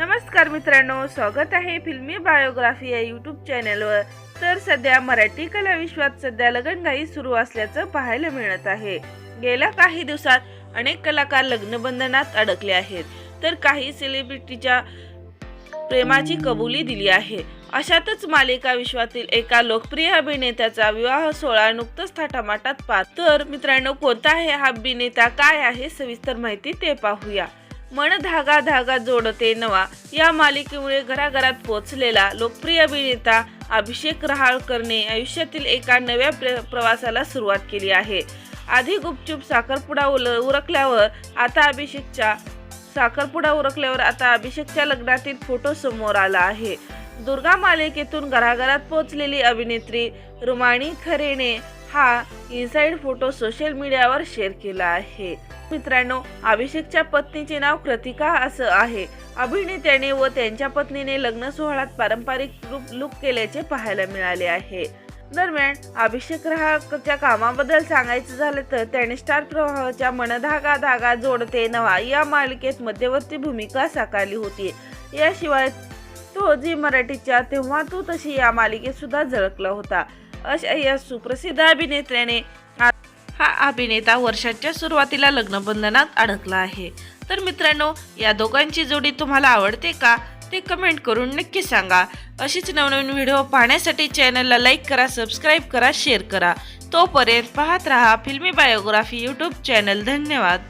नमस्कार मित्रांनो स्वागत आहे फिल्मी बायोग्राफी या यूट्यूब चॅनलवर तर सध्या मराठी कला विश्वात सध्या लग्नगाई सुरू असल्याचं पाहायला मिळत आहे. गेल्या काही दिवसात अनेक कलाकार लग्नबंधनात अडकले आहेत. तर काही सेलिब्रिटीच्या प्रेमाची कबुली दिली आहे. अशातच मालिका विश्वातील एका लोकप्रिय अभिनेत्याचा विवाह सोहळा नुकतंच थाटामाटात पार तर मित्रांनो कोणता आहे हा अभिनेता? काय आहे? सविस्तर माहिती ते पाहूया. मन धागा धागा जोडते नवा. या मालिकेमुळे घराघरात पोहोचलेला लोकप्रिय अभिनेता अभिषेक रहाळकरने आयुष्यातील एका नव्या प्र- प्रवासाला सुरुवात केली आहे. आधी गुपचूप साखरपुडा उल उरकल्यावर आता अभिषेकच्या साखरपुडा उरकल्यावर आता अभिषेकच्या लग्नातील फोटो समोर आला आहे. दुर्गा मालिकेतून घराघरात पोहोचलेली अभिनेत्री रुमाणी खरेने हा इनसाइड फोटो सोशल मीडियावर शेअर केला आहे. मित्रांनो अभिषेकच्या पत्नीचे नाव कृतिका असं आहे. अभिनेत्याने व त्यांच्या पत्नीने लग्न सोहळ्यात पारंपरिक लुक लुक केल्याचे पाहायला मिळाले आहे. दरम्यान अभिषेक ग्राहकच्या कामाबद्दल सांगायचं झालं तर त्याने स्टार प्रवाहाच्या मनधागा धागा जोडते नवा या मालिकेत मध्यवर्ती भूमिका साकारली होती. याशिवाय तो जी मराठीच्या तेव्हा तू तशी या मालिकेत सुद्धा झळकला होता. अशा या सुप्रसिद्ध अभिनेत्याने हा अभिनेता वर्षाच्या सुरुवातीला लग्नबंधनात अडकला आहे. तर मित्रांनो या दोघांची जोडी तुम्हाला आवडते का? ते कमेंट करून नक्की सांगा. अशीच नवनवीन व्हिडिओ पाहण्यासाठी चॅनलला लाईक करा सबस्क्राईब करा शेअर करा. तोपर्यंत पाहत रहा फिल्मी बायोग्राफी यूट्यूब चॅनल धन्यवाद.